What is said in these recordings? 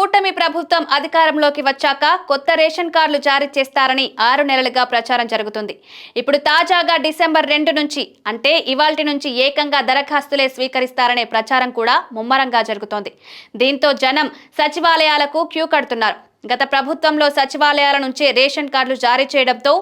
కూటమి ప్రభుత్వం అధికారంలోకి వచ్చాక కొత్త రేషన్ కార్డులు జారీ చేస్తారని ఆరు నెలలుగా ప్రచారం జరుగుతుంది. ఇప్పుడు తాజాగా డిసెంబర్ రెండు నుంచి అంటే ఇవాల్టి నుంచి ఏకంగా దరఖాస్తులే స్వీకరిస్తారనే ప్రచారం కూడా ముమ్మరంగా జరుగుతోంది. దీంతో జనం సచివాలయాలకు క్యూ కడుతున్నారు. గత ప్రభుత్వంలో సచివాలయాల నుంచే రేషన్ కార్డులు జారీ చేయడంతో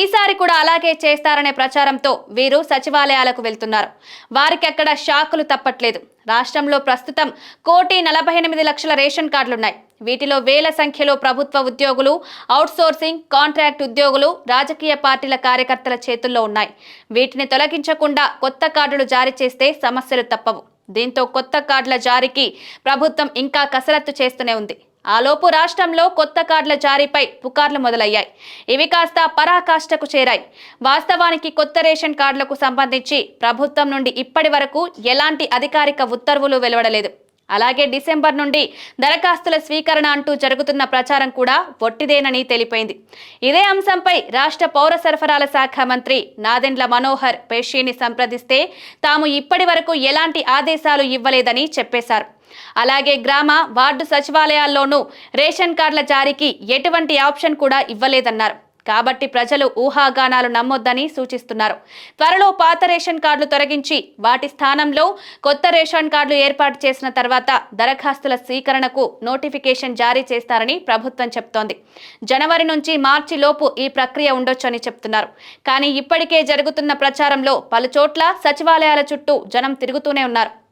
ఈసారి కూడా అలాగే చేస్తారనే ప్రచారంతో వీరు సచివాలయాలకు వెళ్తున్నారు. వారికి అక్కడ షాకులు తప్పట్లేదు. రాష్ట్రంలో ప్రస్తుతం కోటి నలభై ఎనిమిది లక్షల రేషన్ కార్డులున్నాయి. వీటిలో వేల సంఖ్యలో ప్రభుత్వ ఉద్యోగులు అవుట్సోర్సింగ్ కాంట్రాక్ట్ ఉద్యోగులు రాజకీయ పార్టీల కార్యకర్తల చేతుల్లో ఉన్నాయి. వీటిని తొలగించకుండా కొత్త కార్డులు జారీ చేస్తే సమస్యలు తప్పవు. దీంతో కొత్త కార్డుల జారీకి ప్రభుత్వం ఇంకా కసరత్తు చేస్తూనే ఉంది. ఆలోపు రాష్ట్రంలో కొత్త కార్డుల జారీపై పుకార్లు మొదలయ్యాయి. ఇవి కాస్త పరాకాష్ఠకు చేరాయి. వాస్తవానికి కొత్త రేషన్ కార్డులకు సంబంధించి ప్రభుత్వం నుండి ఇప్పటి వరకు ఎలాంటి అధికారిక ఉత్తర్వులు వెలువడలేదు. అలాగే డిసెంబర్ నుండి దరఖాస్తుల స్వీకరణ అంటూ జరుగుతున్న ప్రచారం కూడా ఒట్టిదేనని తెలిపింది ఇదే అంశంపై రాష్ట్ర పౌర సరఫరాల శాఖ మంత్రి నాదెండ్ల మనోహర్ పేషీని సంప్రదిస్తే తాము ఇప్పటి ఎలాంటి ఆదేశాలు ఇవ్వలేదని చెప్పేశారు. అలాగే గ్రామ వార్డు సచివాలయాల్లోనూ రేషన్ కార్డుల జారీకి ఎటువంటి ఆప్షన్ కూడా ఇవ్వలేదన్నారు. కాబట్టి ప్రజలు ఊహాగానాలు నమ్మొద్దని సూచిస్తున్నారు. త్వరలో పాత రేషన్ కార్డులు తొలగించి వాటి స్థానంలో కొత్త రేషన్ కార్డులు ఏర్పాటు చేసిన తర్వాత దరఖాస్తుల స్వీకరణకు నోటిఫికేషన్ జారీ చేస్తారని ప్రభుత్వం చెప్తోంది. జనవరి నుంచి మార్చి లోపు ఈ ప్రక్రియ ఉండొచ్చని చెప్తున్నారు. కానీ ఇప్పటికే జరుగుతున్న ప్రచారంలో పలుచోట్ల సచివాలయాల చుట్టూ జనం తిరుగుతూనే ఉన్నారు.